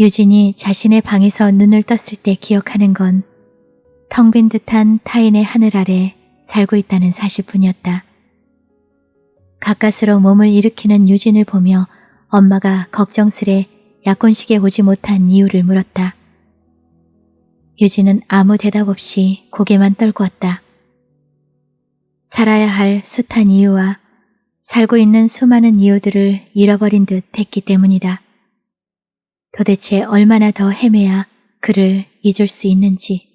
유진이 자신의 방에서 눈을 떴을 때 기억하는 건 텅 빈 듯한 타인의 하늘 아래 살고 있다는 사실뿐이었다. 가까스로 몸을 일으키는 유진을 보며 엄마가 걱정스레 약혼식에 오지 못한 이유를 물었다. 유진은 아무 대답 없이 고개만 떨구었다. 살아야 할 숱한 이유와 살고 있는 수많은 이유들을 잃어버린 듯 했기 때문이다. 도대체 얼마나 더 헤매야 그를 잊을 수 있는지.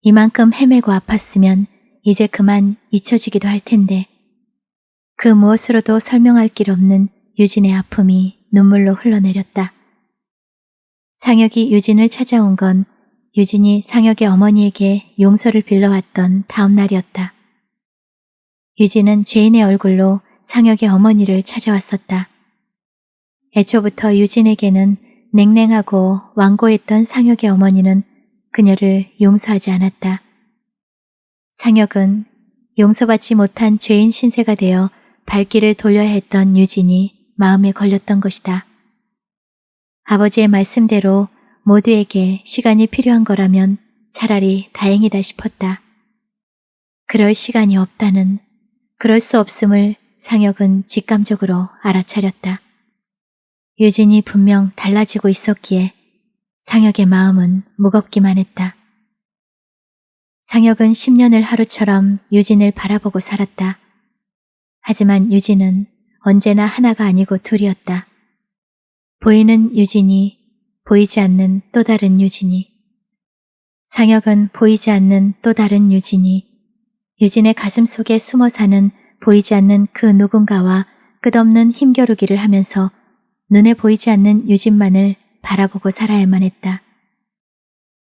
이만큼 헤매고 아팠으면 이제 그만 잊혀지기도 할 텐데 그 무엇으로도 설명할 길 없는 유진의 아픔이 눈물로 흘러내렸다. 상혁이 유진을 찾아온 건 유진이 상혁의 어머니에게 용서를 빌러왔던 다음 날이었다. 유진은 죄인의 얼굴로 상혁의 어머니를 찾아왔었다. 애초부터 유진에게는 냉랭하고 완고했던 상혁의 어머니는 그녀를 용서하지 않았다. 상혁은 용서받지 못한 죄인 신세가 되어 발길을 돌려야 했던 유진이 마음에 걸렸던 것이다. 아버지의 말씀대로 모두에게 시간이 필요한 거라면 차라리 다행이다 싶었다. 그럴 시간이 없다는, 그럴 수 없음을 상혁은 직감적으로 알아차렸다. 유진이 분명 달라지고 있었기에 상혁의 마음은 무겁기만 했다. 상혁은 10년을 하루처럼 유진을 바라보고 살았다. 하지만 유진은 언제나 하나가 아니고 둘이었다. 보이는 유진이, 보이지 않는 또 다른 유진이. 상혁은 보이지 않는 또 다른 유진이, 유진의 가슴 속에 숨어 사는 보이지 않는 그 누군가와 끝없는 힘겨루기를 하면서 눈에 보이지 않는 유진만을 바라보고 살아야만 했다.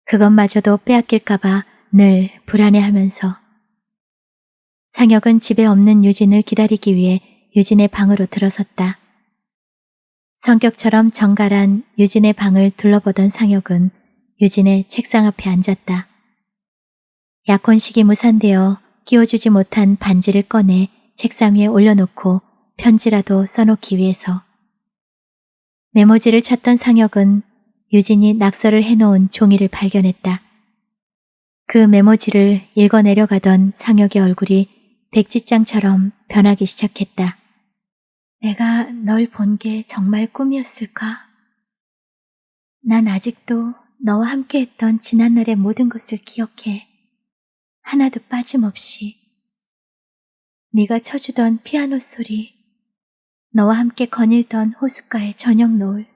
그것마저도 빼앗길까봐 늘 불안해하면서 상혁은 집에 없는 유진을 기다리기 위해 유진의 방으로 들어섰다. 성격처럼 정갈한 유진의 방을 둘러보던 상혁은 유진의 책상 앞에 앉았다. 약혼식이 무산되어 끼워주지 못한 반지를 꺼내 책상 위에 올려놓고 편지라도 써놓기 위해서 메모지를 찾던 상혁은 유진이 낙서를 해놓은 종이를 발견했다. 그 메모지를 읽어 내려가던 상혁의 얼굴이 백지장처럼 변하기 시작했다. 내가 널 본 게 정말 꿈이었을까? 난 아직도 너와 함께했던 지난날의 모든 것을 기억해. 하나도 빠짐없이. 네가 쳐주던 피아노 소리, 너와 함께 거닐던 호숫가의 저녁 노을.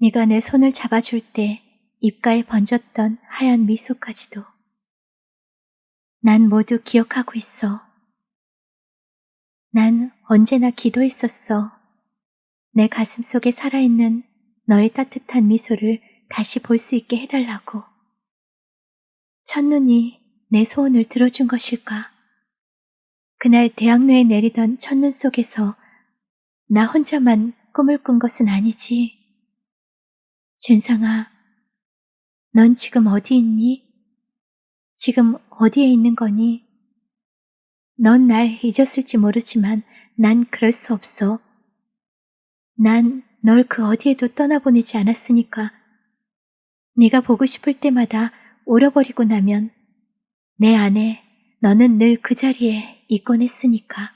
네가 내 손을 잡아줄 때 입가에 번졌던 하얀 미소까지도. 난 모두 기억하고 있어. 난 언제나 기도했었어. 내 가슴 속에 살아있는 너의 따뜻한 미소를 다시 볼 수 있게 해달라고. 첫눈이 내 소원을 들어준 것일까? 그날 대학로에 내리던 첫눈 속에서 나 혼자만 꿈을 꾼 것은 아니지. 준상아, 넌 지금 어디 있니? 지금 어디에 있는 거니? 넌 날 잊었을지 모르지만 난 그럴 수 없어. 난 널 그 어디에도 떠나보내지 않았으니까. 네가 보고 싶을 때마다 오려버리고 나면 내 안에 너는 늘 그 자리에 있곤 했으니까.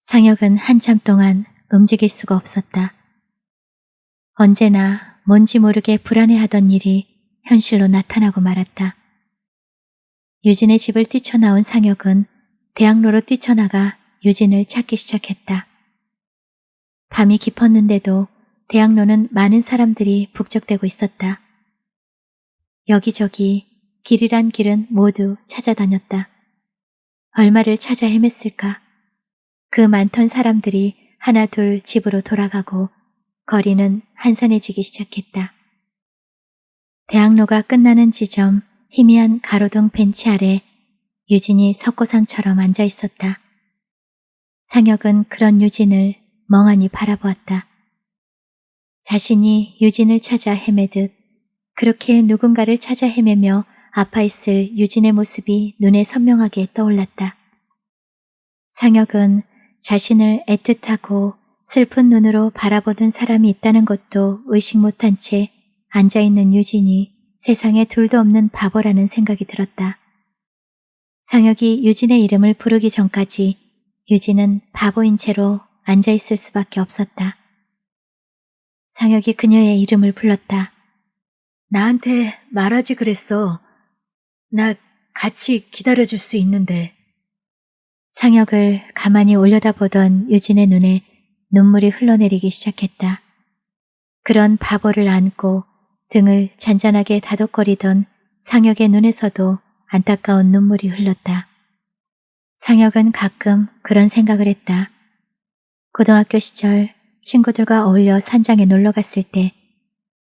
상혁은 한참 동안 움직일 수가 없었다. 언제나 뭔지 모르게 불안해하던 일이 현실로 나타나고 말았다. 유진의 집을 뛰쳐나온 상혁은 대학로로 뛰쳐나가 유진을 찾기 시작했다. 밤이 깊었는데도 대학로는 많은 사람들이 북적대고 있었다. 여기저기 길이란 길은 모두 찾아다녔다. 얼마를 찾아 헤맸을까? 그 많던 사람들이 하나 둘 집으로 돌아가고 거리는 한산해지기 시작했다. 대학로가 끝나는 지점 희미한 가로등 벤치 아래 유진이 석고상처럼 앉아 있었다. 상혁은 그런 유진을 멍하니 바라보았다. 자신이 유진을 찾아 헤매듯 그렇게 누군가를 찾아 헤매며 아파있을 유진의 모습이 눈에 선명하게 떠올랐다. 상혁은 자신을 애틋하고 슬픈 눈으로 바라보던 사람이 있다는 것도 의식 못한 채 앉아있는 유진이 세상에 둘도 없는 바보라는 생각이 들었다. 상혁이 유진의 이름을 부르기 전까지 유진은 바보인 채로 앉아있을 수밖에 없었다. 상혁이 그녀의 이름을 불렀다. 나한테 말하지 그랬어. 나 같이 기다려줄 수 있는데. 상혁을 가만히 올려다보던 유진의 눈에 눈물이 흘러내리기 시작했다. 그런 바보를 안고 등을 잔잔하게 다독거리던 상혁의 눈에서도 안타까운 눈물이 흘렀다. 상혁은 가끔 그런 생각을 했다. 고등학교 시절 친구들과 어울려 산장에 놀러 갔을 때,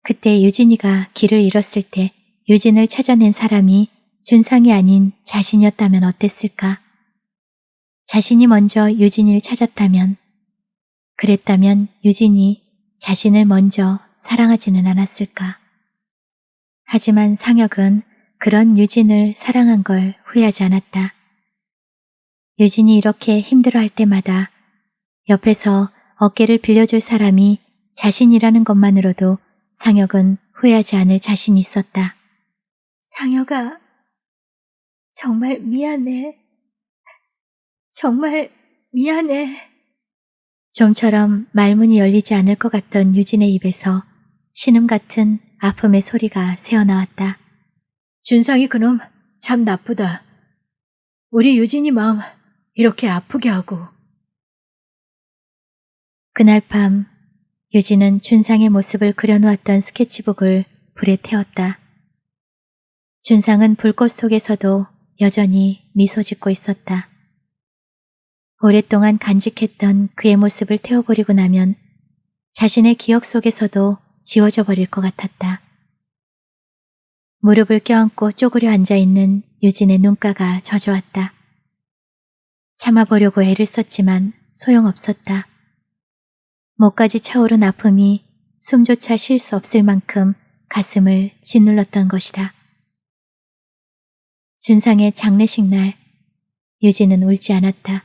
그때 유진이가 길을 잃었을 때 유진을 찾아낸 사람이 준상이 아닌 자신이었다면 어땠을까? 자신이 먼저 유진이를 찾았다면, 그랬다면 유진이 자신을 먼저 사랑하지는 않았을까? 하지만 상혁은 그런 유진을 사랑한 걸 후회하지 않았다. 유진이 이렇게 힘들어할 때마다 옆에서 어깨를 빌려줄 사람이 자신이라는 것만으로도 상혁은 후회하지 않을 자신이 있었다. 상혁아, 정말 미안해. 정말 미안해. 좀처럼 말문이 열리지 않을 것 같던 유진의 입에서 신음 같은 아픔의 소리가 새어나왔다. 준상이 그놈 참 나쁘다. 우리 유진이 마음 이렇게 아프게 하고. 그날 밤 유진은 준상의 모습을 그려놓았던 스케치북을 불에 태웠다. 준상은 불꽃 속에서도 여전히 미소 짓고 있었다. 오랫동안 간직했던 그의 모습을 태워버리고 나면 자신의 기억 속에서도 지워져 버릴 것 같았다. 무릎을 껴안고 쪼그려 앉아있는 유진의 눈가가 젖어왔다. 참아보려고 애를 썼지만 소용없었다. 목까지 차오른 아픔이 숨조차 쉴 수 없을 만큼 가슴을 짓눌렀던 것이다. 준상의 장례식 날 유진은 울지 않았다.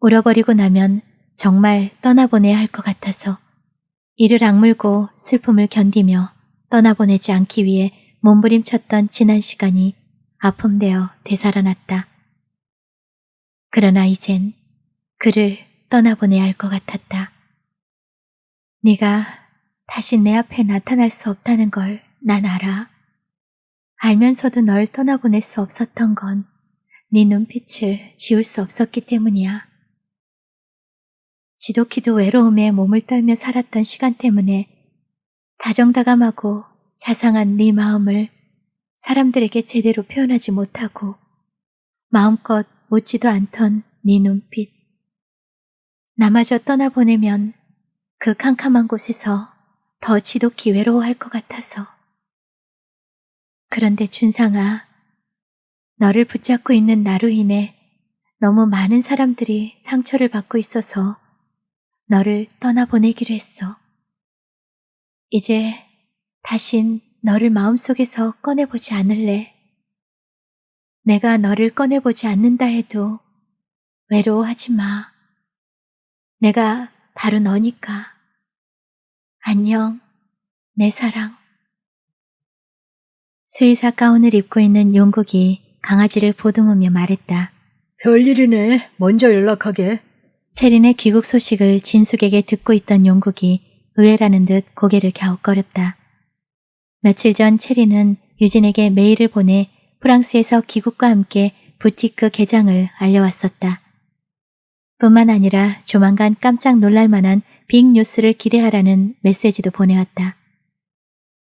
울어버리고 나면 정말 떠나보내야 할 것 같아서 이를 악물고 슬픔을 견디며 떠나보내지 않기 위해 몸부림쳤던 지난 시간이 아픔되어 되살아났다. 그러나 이젠 그를 떠나보내야 할 것 같았다. 네가 다시 내 앞에 나타날 수 없다는 걸 난 알아. 알면서도 널 떠나보낼 수 없었던 건 네 눈빛을 지울 수 없었기 때문이야. 지독히도 외로움에 몸을 떨며 살았던 시간 때문에 다정다감하고 자상한 네 마음을 사람들에게 제대로 표현하지 못하고 마음껏 웃지도 않던 네 눈빛. 나마저 떠나보내면 그 캄캄한 곳에서 더 지독히 외로워할 것 같아서. 그런데 준상아, 너를 붙잡고 있는 나로 인해 너무 많은 사람들이 상처를 받고 있어서 너를 떠나보내기로 했어. 이제 다신 너를 마음속에서 꺼내보지 않을래. 내가 너를 꺼내보지 않는다 해도 외로워하지 마. 내가 바로 너니까. 안녕, 내 사랑. 수의사 가운을 입고 있는 용국이 강아지를 보듬으며 말했다. 별일이네. 먼저 연락하게. 체린의 귀국 소식을 진숙에게 듣고 있던 용국이 의외라는 듯 고개를 갸웃거렸다. 며칠 전 체린은 유진에게 메일을 보내 프랑스에서 귀국과 함께 부티크 개장을 알려왔었다. 뿐만 아니라 조만간 깜짝 놀랄 만한 빅 뉴스를 기대하라는 메시지도 보내왔다.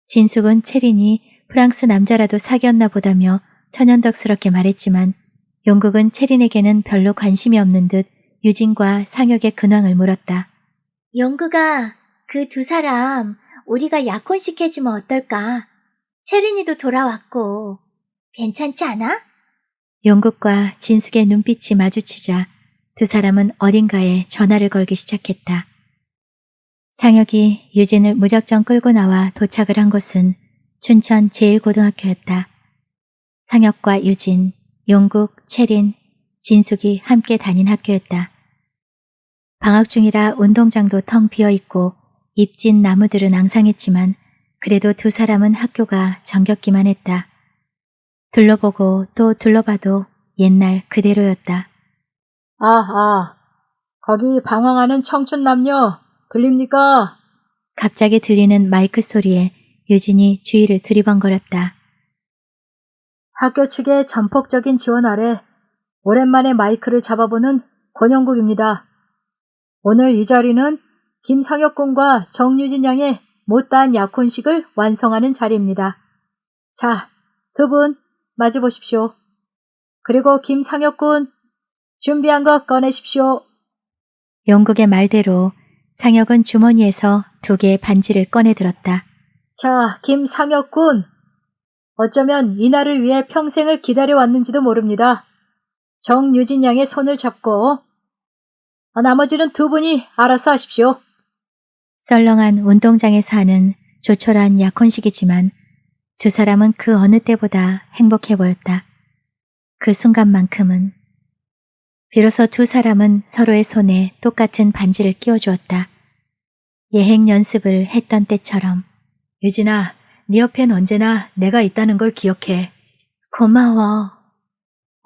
진숙은 체린이 프랑스 남자라도 사귀었나 보다며 천연덕스럽게 말했지만 용국은 체린에게는 별로 관심이 없는 듯 유진과 상혁의 근황을 물었다. 영구가 그 두 사람 우리가 약혼식 해주면 어떨까? 채린이도 돌아왔고 괜찮지 않아? 용국과 진숙의 눈빛이 마주치자 두 사람은 어딘가에 전화를 걸기 시작했다. 상혁이 유진을 무작정 끌고 나와 도착을 한 곳은 춘천 제1고등학교였다. 상혁과 유진, 용국, 채린, 진숙이 함께 다닌 학교였다. 방학 중이라 운동장도 텅 비어 있고 잎진 나무들은 앙상했지만 그래도 두 사람은 학교가 정겹기만 했다. 둘러보고 또 둘러봐도 옛날 그대로였다. 아, 아. 거기 방황하는 청춘 남녀 들립니까? 갑자기 들리는 마이크 소리에 유진이 주위를 두리번거렸다. 학교 측의 전폭적인 지원 아래 오랜만에 마이크를 잡아보는 권영국입니다. 오늘 이 자리는 김상혁 군과 정유진 양의 못다한 약혼식을 완성하는 자리입니다. 자, 두 분 마주 보십시오. 그리고 김상혁 군 준비한 거 꺼내십시오. 영국의 말대로 상혁은 주머니에서 두 개의 반지를 꺼내 들었다. 자, 김상혁 군. 어쩌면 이날을 위해 평생을 기다려왔는지도 모릅니다. 정유진 양의 손을 잡고 어, 나머지는 두 분이 알아서 하십시오. 썰렁한 운동장에서 하는 조촐한 약혼식이지만 두 사람은 그 어느 때보다 행복해 보였다. 그 순간만큼은 비로소 두 사람은 서로의 손에 똑같은 반지를 끼워주었다. 예행 연습을 했던 때처럼 유진아, 네 옆엔 언제나 내가 있다는 걸 기억해. 고마워.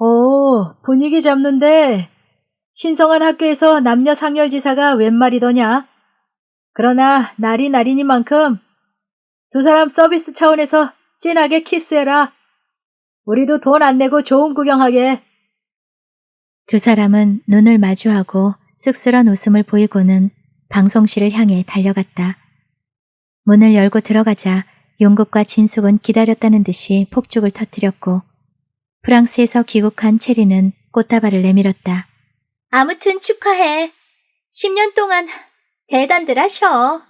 오, 분위기 잡는데 신성한 학교에서 남녀 상열지사가 웬 말이더냐? 그러나 날이 날이니만큼 두 사람 서비스 차원에서 진하게 키스해라. 우리도 돈 안 내고 좋은 구경하게. 두 사람은 눈을 마주하고 쑥스런 웃음을 보이고는 방송실을 향해 달려갔다. 문을 열고 들어가자 용국과 진숙은 기다렸다는 듯이 폭죽을 터뜨렸고 프랑스에서 귀국한 체리는 꽃다발을 내밀었다. 아무튼 축하해. 10년 동안 대단들 하셔.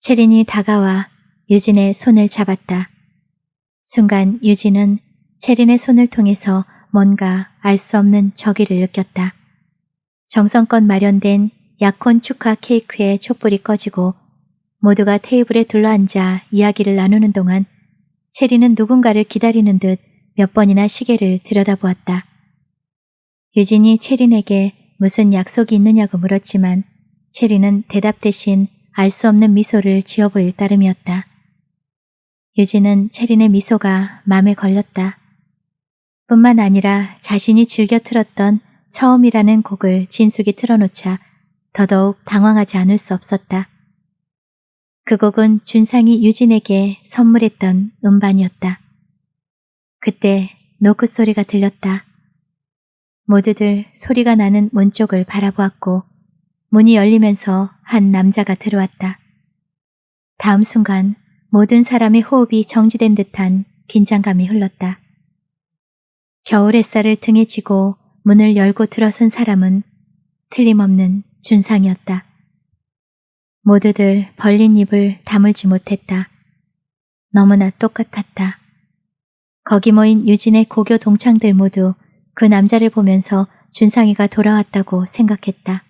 체린이 다가와 유진의 손을 잡았다. 순간 유진은 체린의 손을 통해서 뭔가 알 수 없는 저기를 느꼈다. 정성껏 마련된 약혼 축하 케이크의 촛불이 꺼지고 모두가 테이블에 둘러앉아 이야기를 나누는 동안 체리는 누군가를 기다리는 듯 몇 번이나 시계를 들여다보았다. 유진이 체린에게 무슨 약속이 있느냐고 물었지만 체리는 대답 대신 알 수 없는 미소를 지어 보일 따름이었다. 유진은 체린의 미소가 마음에 걸렸다. 뿐만 아니라 자신이 즐겨 틀었던 처음이라는 곡을 진숙이 틀어놓자 더더욱 당황하지 않을 수 없었다. 그 곡은 준상이 유진에게 선물했던 음반이었다. 그때 노크 소리가 들렸다. 모두들 소리가 나는 문 쪽을 바라보았고 문이 열리면서 한 남자가 들어왔다. 다음 순간 모든 사람의 호흡이 정지된 듯한 긴장감이 흘렀다. 겨울 햇살을 등에 지고 문을 열고 들어선 사람은 틀림없는 준상이었다. 모두들 벌린 입을 다물지 못했다. 너무나 똑같았다. 거기 모인 유진의 고교 동창들 모두 그 남자를 보면서 준상이가 돌아왔다고 생각했다.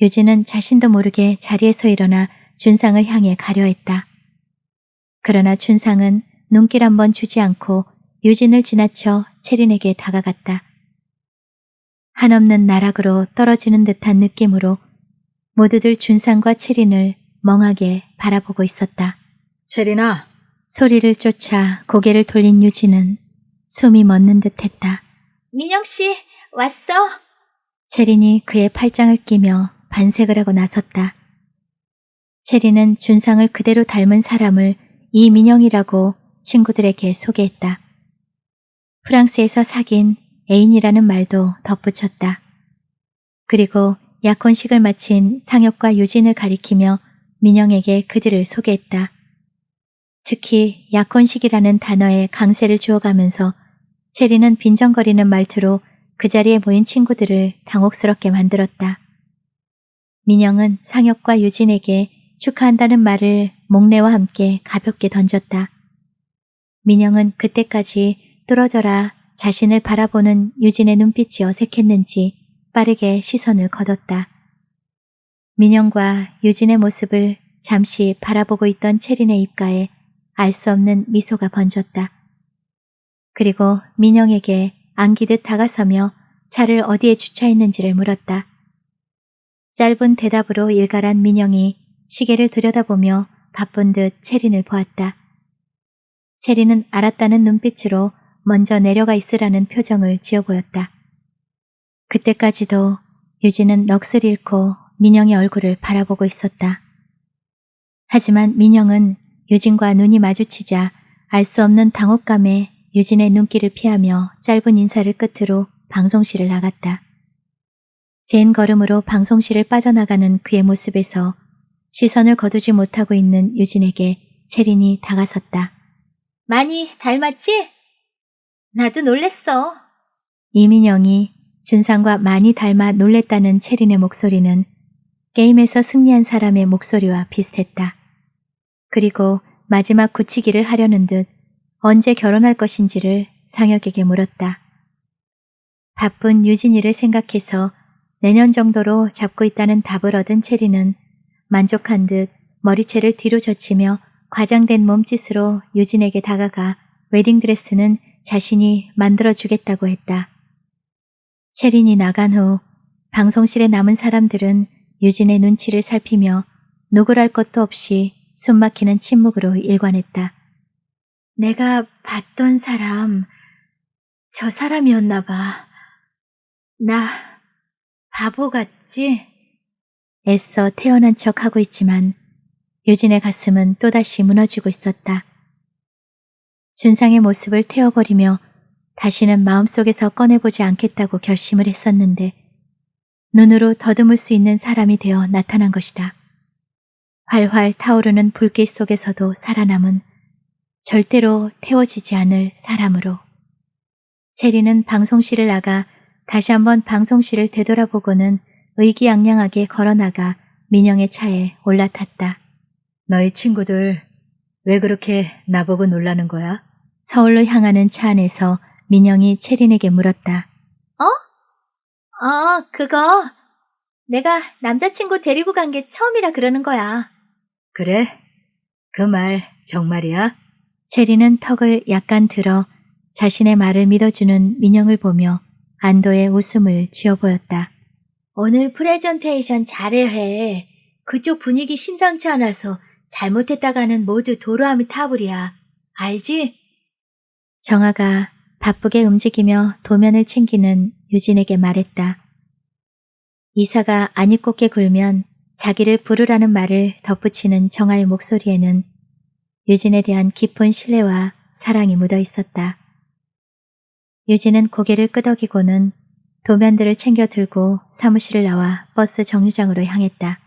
유진은 자신도 모르게 자리에서 일어나 준상을 향해 가려 했다. 그러나 준상은 눈길 한번 주지 않고 유진을 지나쳐 체린에게 다가갔다. 한없는 나락으로 떨어지는 듯한 느낌으로 모두들 준상과 체린을 멍하게 바라보고 있었다. 체리나, 소리를 쫓아 고개를 돌린 유진은 숨이 멎는 듯 했다. 민영 씨, 왔어? 체린이 그의 팔짱을 끼며 반색을 하고 나섰다. 체린은 준상을 그대로 닮은 사람을 이민영이라고 친구들에게 소개했다. 프랑스에서 사귄 애인이라는 말도 덧붙였다. 그리고 약혼식을 마친 상혁과 유진을 가리키며 민영에게 그들을 소개했다. 특히 약혼식이라는 단어에 강세를 주어가면서 체리는 빈정거리는 말투로 그 자리에 모인 친구들을 당혹스럽게 만들었다. 민영은 상혁과 유진에게 축하한다는 말을 목례와 함께 가볍게 던졌다. 민영은 그때까지 뚫어져라 자신을 바라보는 유진의 눈빛이 어색했는지 빠르게 시선을 거뒀다. 민영과 유진의 모습을 잠시 바라보고 있던 체린의 입가에 알 수 없는 미소가 번졌다. 그리고 민영에게 안기듯 다가서며 차를 어디에 주차했는지를 물었다. 짧은 대답으로 일갈한 민영이 시계를 들여다보며 바쁜 듯 체린을 보았다. 체린은 알았다는 눈빛으로 먼저 내려가 있으라는 표정을 지어 보였다. 그때까지도 유진은 넋을 잃고 민영의 얼굴을 바라보고 있었다. 하지만 민영은 유진과 눈이 마주치자 알 수 없는 당혹감에 유진의 눈길을 피하며 짧은 인사를 끝으로 방송실을 나갔다. 젠 걸음으로 방송실을 빠져나가는 그의 모습에서 시선을 거두지 못하고 있는 유진에게 체린이 다가섰다. 많이 닮았지? 나도 놀랬어. 이민영이 준상과 많이 닮아 놀랬다는 체린의 목소리는 게임에서 승리한 사람의 목소리와 비슷했다. 그리고 마지막 굳히기를 하려는 듯 언제 결혼할 것인지를 상혁에게 물었다. 바쁜 유진이를 생각해서 내년 정도로 잡고 있다는 답을 얻은 체리는 만족한 듯 머리채를 뒤로 젖히며 과장된 몸짓으로 유진에게 다가가 웨딩드레스는 자신이 만들어주겠다고 했다. 체린이 나간 후 방송실에 남은 사람들은 유진의 눈치를 살피며 누구랄 것도 없이 숨막히는 침묵으로 일관했다. 내가 봤던 사람, 저 사람이었나 봐. 나 바보 같지? 애써 태어난 척 하고 있지만 유진의 가슴은 또다시 무너지고 있었다. 준상의 모습을 태워버리며 다시는 마음속에서 꺼내보지 않겠다고 결심을 했었는데 눈으로 더듬을 수 있는 사람이 되어 나타난 것이다. 활활 타오르는 불빛 속에서도 살아남은 절대로 태워지지 않을 사람으로. 체리는 방송실을 나가 다시 한번 방송실을 되돌아보고는 의기양양하게 걸어나가 민영의 차에 올라탔다. 너희 친구들 왜 그렇게 나보고 놀라는 거야? 서울로 향하는 차 안에서 민영이 체린에게 물었다. 어, 그거. 내가 남자친구 데리고 간 게 처음이라 그러는 거야. 그래? 그 말 정말이야? 체리는 턱을 약간 들어 자신의 말을 믿어주는 민영을 보며 안도의 웃음을 지어 보였다. 오늘 프레젠테이션 잘해. 그쪽 분위기 심상치 않아서 잘못했다가는 모두 도로함이 타불이야. 알지? 정아가 바쁘게 움직이며 도면을 챙기는 유진에게 말했다. 이사가 아니꼽게 굴면 자기를 부르라는 말을 덧붙이는 정아의 목소리에는 유진에 대한 깊은 신뢰와 사랑이 묻어 있었다. 유진은 고개를 끄덕이고는 도면들을 챙겨 들고 사무실을 나와 버스 정류장으로 향했다.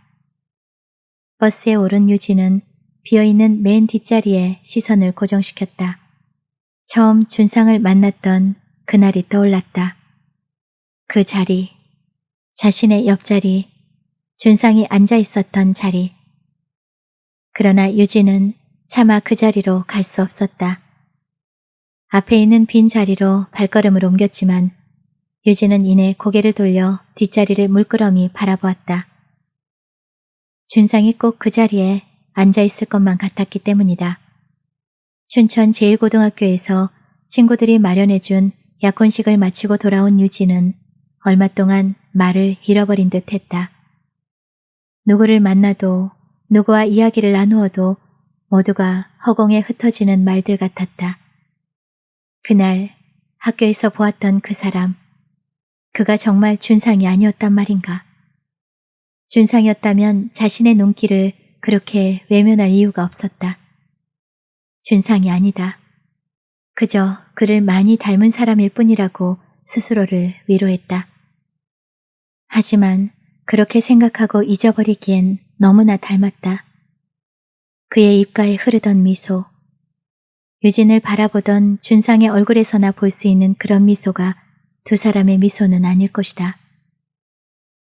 버스에 오른 유진은 비어있는 맨 뒷자리에 시선을 고정시켰다. 처음 준상을 만났던 그날이 떠올랐다. 그 자리, 자신의 옆자리, 준상이 앉아 있었던 자리. 그러나 유진은 차마 그 자리로 갈 수 없었다. 앞에 있는 빈 자리로 발걸음을 옮겼지만 유진은 이내 고개를 돌려 뒷자리를 물끄러미 바라보았다. 준상이 꼭 그 자리에 앉아 있을 것만 같았기 때문이다. 춘천 제1고등학교에서 친구들이 마련해준 약혼식을 마치고 돌아온 유진은 얼마 동안 말을 잃어버린 듯 했다. 누구를 만나도 누구와 이야기를 나누어도 모두가 허공에 흩어지는 말들 같았다. 그날 학교에서 보았던 그 사람, 그가 정말 준상이 아니었단 말인가. 준상이었다면 자신의 눈길을 그렇게 외면할 이유가 없었다. 준상이 아니다. 그저 그를 많이 닮은 사람일 뿐이라고 스스로를 위로했다. 하지만 그렇게 생각하고 잊어버리기엔 너무나 닮았다. 그의 입가에 흐르던 미소, 유진을 바라보던 준상의 얼굴에서나 볼 수 있는 그런 미소가 두 사람의 미소는 아닐 것이다.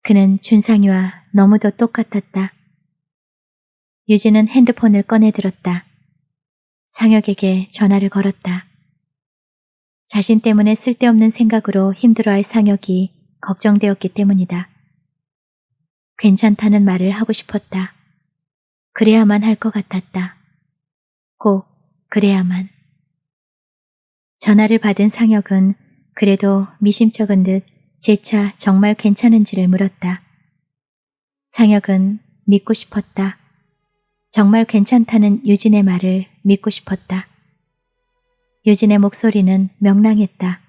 그는 준상이와 너무도 똑같았다. 유진은 핸드폰을 꺼내 들었다. 상혁에게 전화를 걸었다. 자신 때문에 쓸데없는 생각으로 힘들어할 상혁이 걱정되었기 때문이다. 괜찮다는 말을 하고 싶었다. 그래야만 할 것 같았다. 꼭 그래야만. 전화를 받은 상혁은 그래도 미심쩍은 듯 재차 정말 괜찮은지를 물었다. 상혁은 믿고 싶었다. 정말 괜찮다는 유진의 말을 믿고 싶었다. 유진의 목소리는 명랑했다.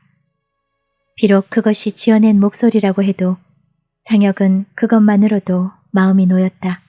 비록 그것이 지어낸 목소리라고 해도 상혁은 그것만으로도 마음이 놓였다.